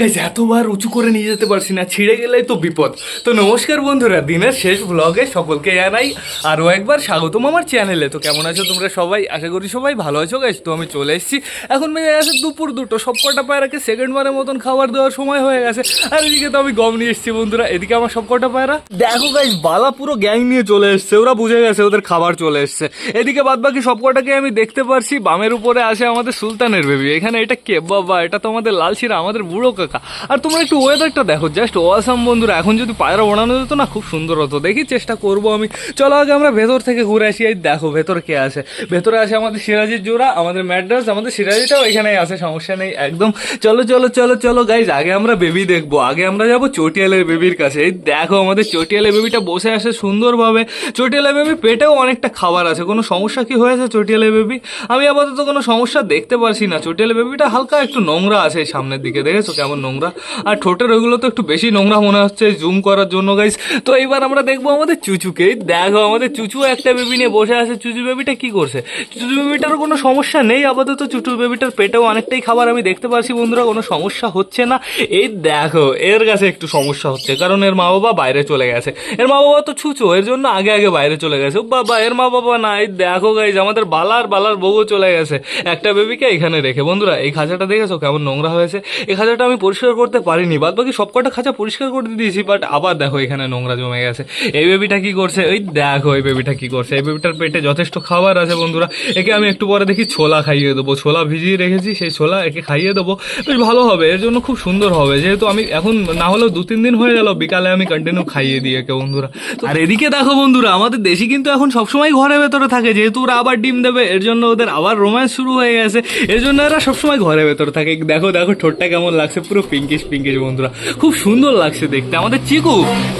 Guys এতবার উঁচু করে নিয়ে যেতে পারছি না, ছিঁড়ে গেলেই তো বিপদ। তো নমস্কার বন্ধুরা, দিনের শেষ ব্লগে সকলকে জানাই আরও একবার স্বাগতম আমার চ্যানেলে তো কেমন আছো তোমরা সবাই? আশা করি সবাই ভালো আছো গাইজ তো আমি চলে এসেছি। এখন বেজে গেছে দুপুর দুটো সব কটা পায়রাকে সেকেন্ড বারের মতন খাবার দেওয়ার সময় হয়ে গেছে। আর এদিকে তো আমি গম নিয়ে এসেছি বন্ধুরা, এদিকে আমার সব কটা পায়রা। দেখো গাইজ বালা পুরো গ্যাং নিয়ে চলে এসছে, ওরা বুঝে গেছে ওদের খাবার চলে এসছে। এদিকে বাদ বাকি সব কটাকে আমি দেখতে পারছি, বামের উপরে আসে আমাদের সুলতানের বেবি এখানে এটা কে? বাবা, এটা তো আমাদের লালশিরা আমাদের বুড়ো কাকা। আর তোমরা একটু ওয়েদারটা দেখো জাস্ট ওয়াসাম বন্ধুরা, এখন যদি পায়রা বানানো যেত না, খুব সুন্দর হতো। দেখি চেষ্টা করব আমি। চলো আগে আমরা ভেতর থেকে ঘুরে আসি, এই দেখো ভেতর কে আছে। ভেতরে আছে আমাদের সিরাজির জোড়া, আমাদের ম্যাড্রাস, আমাদের সিরাজিটাও এখানেই আছে, সমস্যা নেই, একদম। চলো চলো চলো চলো গাইজ আগে আমরা বেবি দেখব। আগে আমরা যাব চটিয়ালের বেবির কাছে। এই দেখো আমাদের চটিয়ালের বেবিটা বসে আছে সুন্দরভাবে। চটিয়ালের বেবি পেটেও অনেকটা খাবার আছে। কোনো সমস্যা কি হয়েছে চটিয়ালের বেবি আমি আপাতত কোনো সমস্যা দেখতে পারছি না। চটিয়ালের বেবিটা হালকা একটু নোংরা আছে সামনের দিকে, দেখেছ? কেমন নোংরা। আর ঠোঁটের ওইগুলো তো একটু বেশি নোংরা মনে হচ্ছে জুম করার জন্য গাইস তো এইবার আমরা দেখব আমাদের চুচুকে। দেখো, আমাদের চুচু একটা বেবি নিয়ে বসে আছে। চুচু বেবিটা কি করছে? চুচু বেবিটারও কোনো সমস্যা নেই। আপাতত চুচু বেবিটার পেটেও অনেকটাই খাবার আমি দেখতে পাচ্ছি বন্ধুরা। কোনো সমস্যা হচ্ছে না। এই দেখো, এর কাছে একটু সমস্যা হচ্ছে। কারণ এর মা বাবা বাইরে চলে গেছে। এর মা বাবা তো ছুচো এর জন্য আগে আগে বাইরে চলে গেছে। বাবা, এর মা বাবা না। এই দেখো গাইজ আমাদের বালার বালার বউও চলে গেছে। একটা বেবিকে এখানে রেখে। বন্ধুরা, এই খাঁচাটা দেখেছ? কেমন নোংরা হয়েছে। এই খাঁচাটা আমি পরিষ্কার করতে পারিনি। বাদ বাকি সব কটা খাঁচা পরিষ্কার করে দিয়েছি বাট আবার দেখো এখানে নোংরা জমে গেছে। এই বেবিটা কি করছে? ওই দেখো এই বেবিটা কি করছে। এই বেবিটার পেটে যথেষ্ট খাবার আছে বন্ধুরা। একে আমি একটু পরে দেখি ছোলা খাইয়ে দেবো। ছোলা ভিজিয়ে রেখেছি, সেই ছোলা একে খাইয়ে দেবো। বেশ ভালো হবে, এর জন্য খুব সুন্দর হবে। যেহেতু আমি এখন না হলেও দু তিন দিন হয়ে গেল, বিকালে আমি কন্টিনিউ খাইয়ে দিই একে বন্ধুরা। আর এদিকে দেখো বন্ধুরা, আমাদের দেশি কিন্তু এখন সবসময় ঘরের ভেতরে থাকে। যেহেতু ওরা আবার ডিম দেবে, এর জন্য ওদের আবার রোম্যান্স শুরু হয়ে গেছে। এর জন্য এরা সবসময় ঘরের ভেতরে থাকে। দেখো দেখো, ঠোঁটটা কেমন লাগছে। পুরো পিঙ্কিশ পিঙ্কিশ বন্ধুরা। খুব সুন্দর লাগছে দেখতে। আমাদের চিকু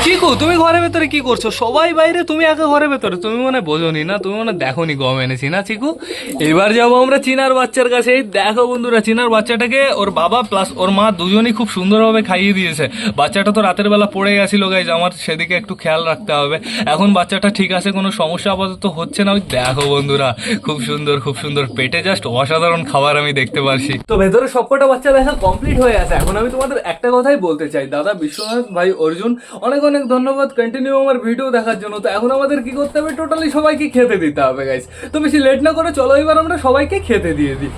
চিকু, তুমি ঘরের ভেতরে কি করছ? সবাই বাইরে, তুমি একা ঘরের ভেতরে? তুমি মনে বোঝোনি না? তুমি মনে হয় দেখোনি গম এনেছি না, চিকু? এবার যাব আমরা চিনার বাচ্চার কাছে। এই দেখো বন্ধুরা, চিনার বাচ্চাটাকে ওর বাবা প্লাস ওর মা দুজনই খুব সুন্দরভাবে খাইয়ে দিয়েছে। বাচ্চাটা তো রাতের বেলা পড়ে গেছিল গাইজ আমার সেদিকে একটু খেয়াল রাখতে হবে। এখন বাচ্চাটা ঠিক আছে, কোনো সমস্যা আপাতত হচ্ছে না। ওই দেখো বন্ধুরা, খুব সুন্দর খুব সুন্দর। পেটে জাস্ট অসাধারণ খাবার আমি দেখতে পারছি। তো ভেতরে সবকটা বাচ্চা দেখা কমপ্লিট হয়ে আছে। এখন আমি তোমাদের একটা কথাই বলতে চাই। দাদা বিশ্বনাথ ভাই, অর্জুন, অনেক অনেক ধন্যবাদ। কন্টিনিউ আমার ভিডিও দেখার জন্য। তো এখন আমাদের কি করতে হবে? টোটালি সবাইকে খেতে দিতে হবে গাইজ তো বেশি লেট না করে চলো, এবার আমরা সবাইকে খেতে দিয়ে দিই।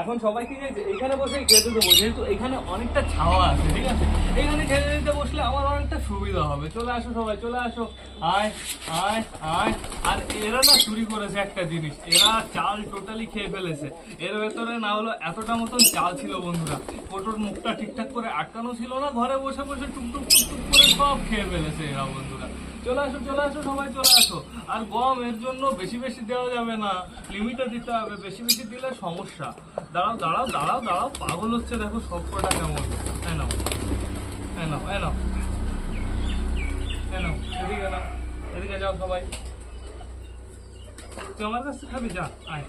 এখন সবাইকে এখানে বসে খেতে দেবো। যেহেতু এখানে অনেকটা ছাওয়া আছে, ঠিক আছে? এখানে খেতে দিতে বসলে আমার অনেকটা সুবিধা হবে। চলে আসো সবাই, চলে আসো। আয় আয় আয়। আর এরা না চুরি করেছে একটা জিনিস। এরা চাল টোটালি খেয়ে ফেলেছে। এর ভেতরে না হলো এতটা মতন চাল ছিল বন্ধুরা। কোটোর মুখটা ঠিকঠাক করে আটকানো ছিল না, ঘরে বসে বসে টুকটুক টুকটুক করে সব খেয়ে ফেলেছে এরা বন্ধুরা। চলে আসো চলে আসো, সবাই চলে আসো। আর গম এর জন্য বেশি বেশি দেওয়া যাবে না। লিমিটে দিতে হবে। বেশি বেশি দিলে সমস্যা। দাঁড়াও দাঁড়াও দাঁড়াও দাঁড়াও। পাগল হচ্ছে, দেখো সব কটা কেমন। হ্যাঁ নাও হ্যাঁ হ্যাঁ এদিকে নাও, এদিকে যাও সবাই। তুই আমার কাছে খাবি, যা, আয়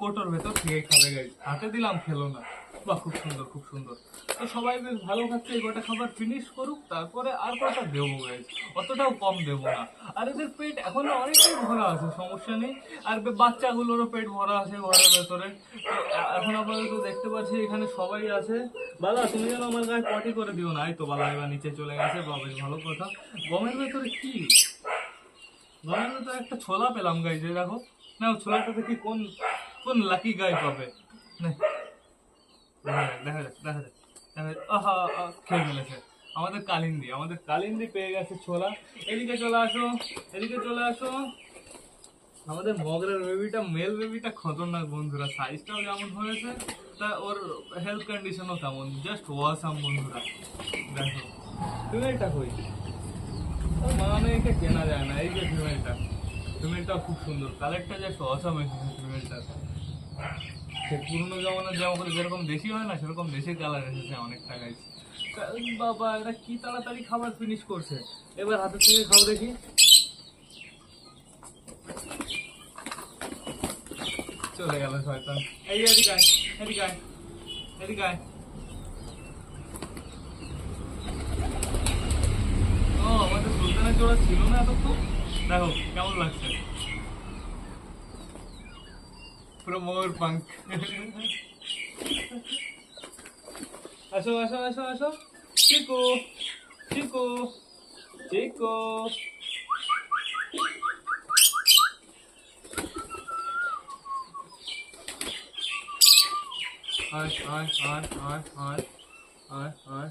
কোটোর ভেতর থেকে খাবে গাই হাতে দিলাম, খেলো না। বাহ, খুব সুন্দর খুব সুন্দর। তো সবাই বেশ ভালো খাচ্ছে এই গোটা খাবার ফিনিশ করুক, তারপরে আর কটা দেবো গাইজ অতটাও কম দেবো না। আর এদের পেট এখনও অনেকটাই ভরা আছে, সমস্যা নেই। আর বাচ্চাগুলোরও পেট ভরা আছে ঘরের ভেতরে। এখন আপাতত দেখতে পাচ্ছি এখানে সবাই আছে। বালা, তুমি যেন আমার গায়ে পটি করে দিও না। এই তো বালা এবার নিচে চলে গেছে বা বেশ ভালো কথা। গমের ভেতরে কি? গমের ভেতরে একটা ছোলা পেলাম গাই যে দেখো। না ছোলাটা দেখি কোন কোন লাকি গাই পাবে। দেখা যাক দেখা যাক দেখা যাক। আহা খেয়ে ফেলেছে। আমাদের কালিন্দি আমাদের কালিন্দি পেয়ে গেছে ছোলা। এদিকে চলে আসো, এদিকে চলে আসো। আমাদের মগরের বেবিটা মেল বেবিটা খতরনাক বন্ধুরা সাইজটাও যেমন হয়েছে, তা ওর হেলথ কন্ডিশনও তেমন জাস্ট ওয়াসাম বন্ধুরা। দেখো ফিমেলটা কই? ওর মানে একে কেনা যায় না, এই যে ফিমেলটা ফিমেলটা খুব সুন্দর। কালারটা জাস্ট অসাম এসেছে ফিমেলটা সে পুরনো জমানার যেমন করে যেরকম দেশি হয় না, সেরকম দেশি কালার এসেছে অনেকটা গাইছে বাবা এটা কি তাড়াতাড়ি খাবার ফিনিশ করছে? এবার হাতের থেকে খাও দেখি। চলে গেল শয়তান। এই, এদিকে এদিকে এদিকে কি ছিল না এতক্ষণ। দেখো, কেমন লাগছে? পুরো ময়ূর পাঙ্ক আসো আসো আসো আসো। Chico Chico Chico. হয় হয় হয় হয় হয় হয় হয়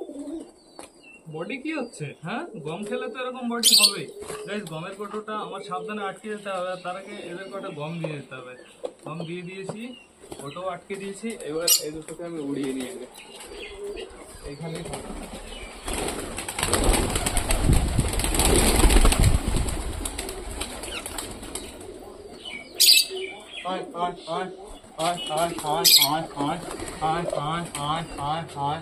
বডি কি হচ্ছে হ্যাঁ গম খেলে তো এরকম বডি হবেই গাইস গমের কটোটা আমার সাবধানে আটকে যেতে হবে তার আগে এদের কটা গম দিয়ে যেতে হবে গম দিয়ে দিয়েছি ওটাও আটকে দিয়েছি এবার এই দুটোকে আমি উড়িয়ে নিয়ে এইখানেই থাক। আয় আয় আয় আয় আয় আয় আয় আয় আয় আয় আয় আয়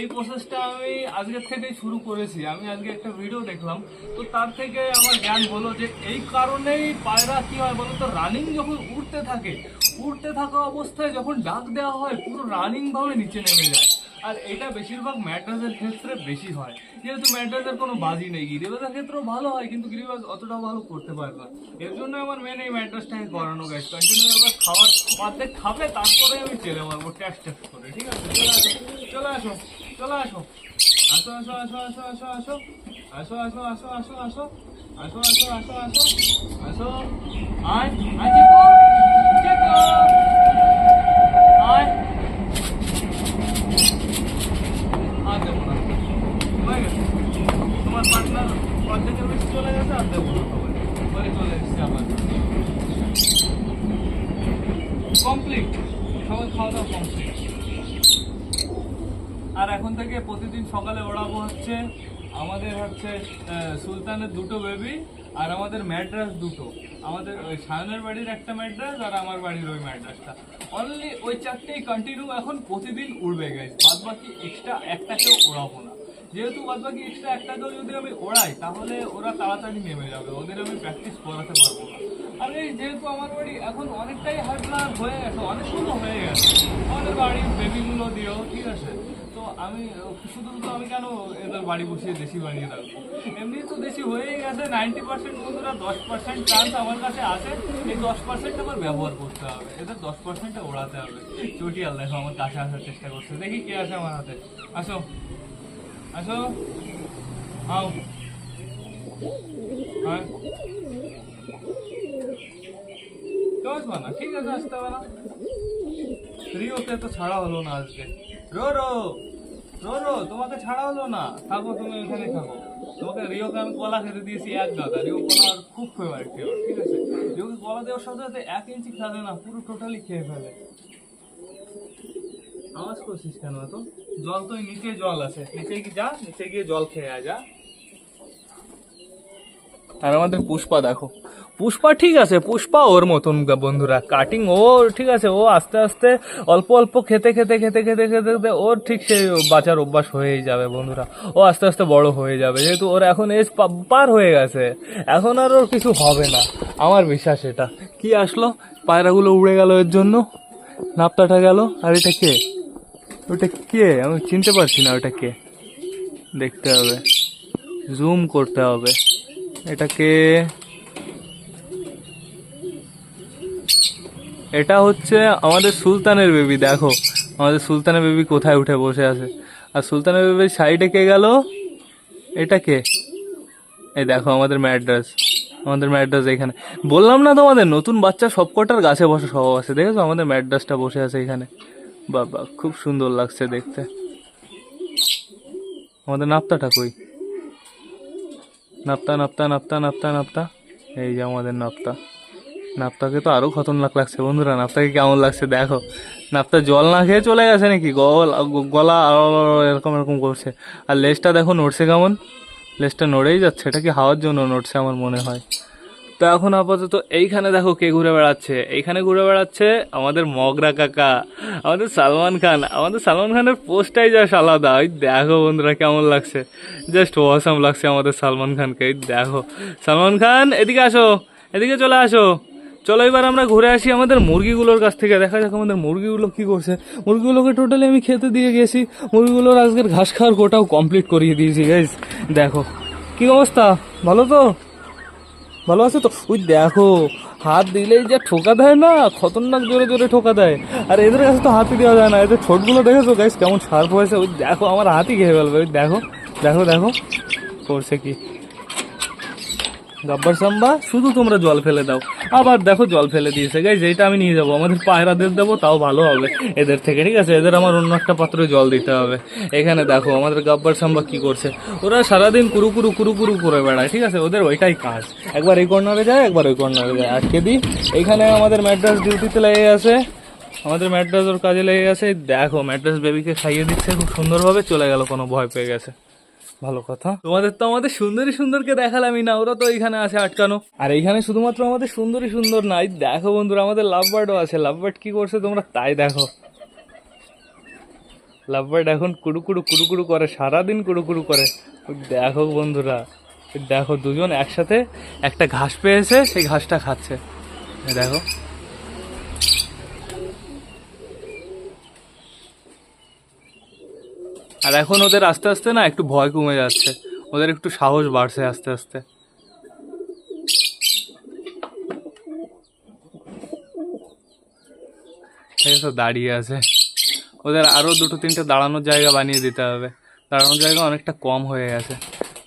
এই প্রসেসটা আমি আজকের থেকেই শুরু করেছি। আমি আজকে একটা ভিডিও দেখলাম। তো তার থেকে আমার জ্ঞান হলো যে এই কারণেই পায়রা কি হয় বলো তো রানিং যখন উঠতে থাকে উঠতে থাকা অবস্থায় যখন ডাক দেওয়া হয়, পুরো রানিং ভাবে নিচে নেমে যায়। আর এটা বেশিরভাগ ম্যাট্রাসের ক্ষেত্রে বেশি হয়। যেহেতু ম্যাট্রাসের কোনো বাজি নেই। গিরিবাজের ক্ষেত্রেও ভালো হয়, কিন্তু গিরিবাজ অতটা ভালো করতে পারে না। এর জন্য আমার মেন এই ম্যাট্রাসটাকে করানো গেছে কন্টিনিউ এবার খাওয়ার অর্ধেক খাবে, তারপরে আমি চেলে মারবো। টেস্ট টেস্ট করে, ঠিক আছে? চলে আসো চলে আসো। চলে, আসো। আসো আসো আসো আসো আসো আসো। আসো আসো আসো আসো আসো। আসো আসো আসো আসো। আয় আয় চিকু চিকু আয় আর দেবো না হয়ে গেছে তোমার পার্টনার অর্ধেকের বেশি চলে গেছে আর দেবো না তোমার পরে চলে এসেছে আবার কমপ্লিট সবাই খাওয়া দাওয়া কমপ্লিট আর এখন থেকে প্রতিদিন সকালে ওড়াবো হচ্ছে আমাদের হচ্ছে সুলতানের দুটো বেবি আর আমাদের ম্যাড্রাস দুটো। আমাদের ওই সায়নের বাড়ির একটা ম্যাড্রাস আর আমার বাড়ির ওই ম্যাড্রাসটা অনলি ওই চারটেই কন্টিনিউ এখন প্রতিদিন উড়বে গেছে বাদ বাকি এক্সট্রা একটাকেও ওড়াবো না। যেহেতু বাদ বাকি এক্সট্রা একটাকেও যদি আমি ওড়াই, তাহলে ওরা তাড়াতাড়ি নেমে যাবে। ওদের আমি প্র্যাকটিস করাতে পারব না। আর এই যেহেতু আমার বাড়ি এখন অনেকটাই প্লান হয়ে গেছে, অনেকগুলো হয়ে গেছে। আমাদের বাড়ির বেবিগুলো দিয়েও ঠিক আছে? আমি, শুধু তো আমি কেন এদের বাড়ি বসিয়ে দেশি বানিয়ে রাখব এমনি তো দেশি হয়েই গেছে নাইনটি পার্সেন্ট বন্ধুরা, দশ পার্সেন্ট চান্স আমার কাছে আছে। এই দশ পার্সেন্ট আমার ব্যবহার করতে হবে। এদের দশ পার্সেন্টে ওড়াতে হবে। চটি আল্লাহ আমার কাছে আসার চেষ্টা করছে। দেখি কে আছে আমার হাতে। আসো। আসো। আও। হ্যাঁ। আসবা না ঠিক আছে, আসতে হবে না। রিওকে তো ছাড়া হলো না আজকে। Rho rho. রো রো তোমাকে ছাড়া হলো না। থাকো তুমি এখানে থাকো তোমাকে রিওকে আমি কলা খেতে দিয়েছি এক গাদা রিও কলা খুব ফেভারিট ফেভার ঠিক আছে? রিওকে কলা দেওয়ার সাথে সাথে এক ইঞ্চি খাবে না, পুরো টোটালি খেয়ে ফেলে। আওয়াজ করছিস কেন এত? জল তো নিচে জল আছে। নিচে কি যা, নিচে গিয়ে জল খেয়ে যা। আর আমাদের পুষ্পা দেখো। পুষ্পা ঠিক আছে, পুষ্পা ওর মতন বন্ধুরা। কাটিং ও ঠিক আছে, ও আস্তে আস্তে অল্প অল্প খেতে খেতে খেতে খেতে খেতে খেতে ওর ঠিক সেই বাঁচার অভ্যাস হয়েই যাবে বন্ধুরা। ও আস্তে আস্তে বড় হয়ে যাবে, যেহেতু ওর এখন এজ পার হয়ে গেছে। এখন আর ওর কিছু হবে না। আমার বিশ্বাস এটা। কি আসলো? পায়রাগুলো উড়ে গেল এর জন্য? নাপতাটা গেল? আর এটা কে? ওটা কে? আমি চিনতে পারছি না ওটা কে। দেখতে হবে। জুম করতে হবে। এটাকে এটা হচ্ছে আমাদের সুলতানের বেবি, দেখো। আমাদের সুলতানের বেবি কোথায় উঠে বসে আছে? আর সুলতানের বেবির সাইডে কে গেল? এটা কে? এই দেখো, আমাদের ম্যাড্রাস আমাদের ম্যাড্রাস এখানে। বললাম না তোমাদের, নতুন বাচ্চা সবকটার গাছে বসে সব আছে। দেখেছ? আমাদের ম্যাড্রাসটা বসে আছে এখানে। বাবা, খুব সুন্দর লাগছে দেখতে। আমাদের নাপ্তাটা কই? নাপ্তা নাপ্তা নাপ্তা নাপ্তা নাপ্তা। এই যে আমাদের নাপ্তা। নাপ্তাকে তো আরও খতরনাক লাগছে বন্ধুরা নাপ্তাকে কেমন লাগছে দেখো। নাপ্তা জল না খেয়ে চলে গেছে নাকি? গলা গলা এরকম এরকম করছে। আর লেজটা দেখো নড়ছে কেমন? লেজটা নড়েই যাচ্ছে, এটা কি হাওয়ার জন্য নড়ছে আমার মনে হয়। তো এখন আপাতত এইখানে দেখো কে ঘুরে বেড়াচ্ছে। এইখানে ঘুরে বেড়াচ্ছে আমাদের মগরা কাকা, আমাদের সালমান খান। আমাদের সালমান খানের পোস্টটাই জাস্ট আলাদা। ওই দেখো বন্ধুরা কেমন লাগছে। জাস্ট ওয়াসাম লাগছে আমাদের সালমান খানকে। এই দেখো। সালমান খান, এদিকে আসো, এদিকে চলে আসো। চলো এবার আমরা ঘুরে আসি আমাদের মুরগিগুলোর কাছ থেকে। দেখা যাক আমাদের মুরগিগুলো কি করছে। মুরগিগুলোকে টোটালি আমি খেতে দিয়ে গেছি। মুরগিগুলোর আজকের ঘাস খাওয়ার গোটাও কমপ্লিট করিয়ে দিয়েছি গাইজ দেখো, কি অবস্থা? ভালো তো? ভালো আছে তো? ওই দেখো, হাত দিলেই যা ঠোকা দেয় না, খতরনাক জোরে জোরে ঠোকা দেয়। আর এদের কাছে তো হাতই দেওয়া যায় না। এদের ঠোঁটগুলো দেখেছ গাইস কেমন শার্প হয়েছে? ওই দেখো, আমার হাতই খেয়ে ফেলবে। ওই দেখো দেখো দেখো, করছে কি? গাব্বার সাম্বা, শুধু তোমরা জল ফেলে দাও। আবার দেখো জল ফেলে দিয়েছে। গাইজ এইটা আমি নিয়ে যাব। আমাদের পায়রাদের দেবো, তাও ভালো হবে। এদের থেকে, ঠিক আছে? এদের আমার অন্য একটা পাত্রে জল দিতে হবে। এখানে দেখো, আমাদের গাব্বার সাম্বা কি করছে? ওরা সারাদিন কুরু কুরু কুরু বেড়ায়, ঠিক আছে? ওদের ওইটাই কাজ। একবার এই কর্নারে যায়, একবার ওই কর্নারে যায়। আজকে দিই। এখানে আমাদের ম্যাড্রাস ডিউটিতে লেগে গেছে। আমাদের ম্যাড্রাস ওর কাজে লেগে গেছে। দেখো, ম্যাড্রাস বেবিকে খাইয়ে দিচ্ছে। খুব সুন্দরভাবে চলে গেল, কোনো ভয় পেয়ে গেছে। ভালো কথা। তোমাদের তো আমাদের সুন্দরী সুন্দরকে দেখালামই না ওরা তো এইখানে আছে আটকানো। আর এইখানে শুধুমাত্র আমাদের সুন্দরী সুন্দর নাই দেখো বন্ধুরা আমাদের লাভ বার্ডও আছে। লাভ বার্ড কি করছে তোমরা তাই দেখো। লাভ বার্ড এখন কুড়ু কুড়ু কুড়ু কুড়ু করে সারাদিন কুড়ু কুড়ু করে। দেখো বন্ধুরা দেখো দুজন একসাথে একটা ঘাস পেয়েছে সেই ঘাসটা খাচ্ছে। দেখো। আর এখন ওদের আস্তে আস্তে না একটু ভয় কমে যাচ্ছে। ওদের একটু সাহস বাড়ছে আস্তে আস্তে। দাঁড়িয়ে আছে। ওদের আরও দুটো তিনটে দাঁড়ানোর জায়গা বানিয়ে দিতে হবে। দাঁড়ানোর জায়গা অনেকটা কম হয়ে গেছে।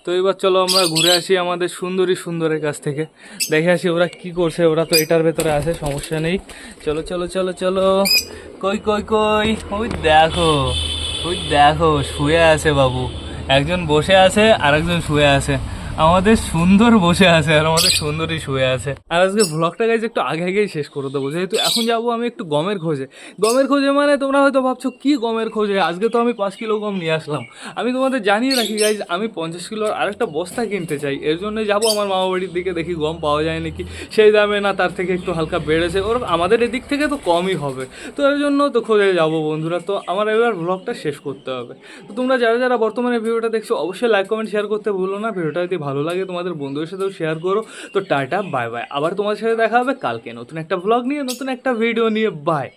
তো এবার চলো আমরা ঘুরে আসি আমাদের সুন্দরী সুন্দরের কাছ থেকে। দেখে আসি ওরা কি করছে, ওরা তো এটার ভেতরে আছে, সমস্যা নেই। চলো চলো চলো চলো। কই কই কই? ওই দেখো। ওই দেখো শুয়ে আছে বাবু। একজন বসে আছে আর একজন শুয়ে আছে। আমাদের সুন্দর বসে আছে আর আমাদের সুন্দরই শুয়ে আছে। আর আজকে ভ্লগটা গাইজ একটু আগে আগেই শেষ করে দেবো। যেহেতু এখন যাব আমি একটু গমের খোঁজে। গমের খোঁজে মানে তোমরা হয়তো ভাবছ, কি গমের খোঁজে? আজকে তো আমি পাঁচ কিলো গম নিয়ে আসলাম। আমি তোমাদের জানিয়ে রাখি গাইজ আমি পঞ্চাশ কিলোর আরেকটা বস্তা কিনতে চাই। এর জন্য যাব আমার মামা বাড়ির দিকে, দেখি গম পাওয়া যায় নাকি। সেই দামে না, তার থেকে একটু হালকা বেড়েছে। ওর আমাদের এদিক থেকে তো কমই হবে। তো এর জন্য তো খোঁজে যাব বন্ধুরা। তো আমার এবার ব্লগটা শেষ করতে হবে। তো তোমরা যারা যারা বর্তমানে ভিডিওটা দেখছ, অবশ্যই লাইক কমেন্ট শেয়ার করতে ভুলো না। ভিডিওটা যদি ভালো লাগে, তোমাদের বন্ধুদের সাথেও শেয়ার করো। তো টাটা বাই বাই আবার তোমাদের সাথে দেখা হবে কালকে নতুন একটা ব্লগ নিয়ে, নতুন একটা ভিডিও নিয়ে। বাই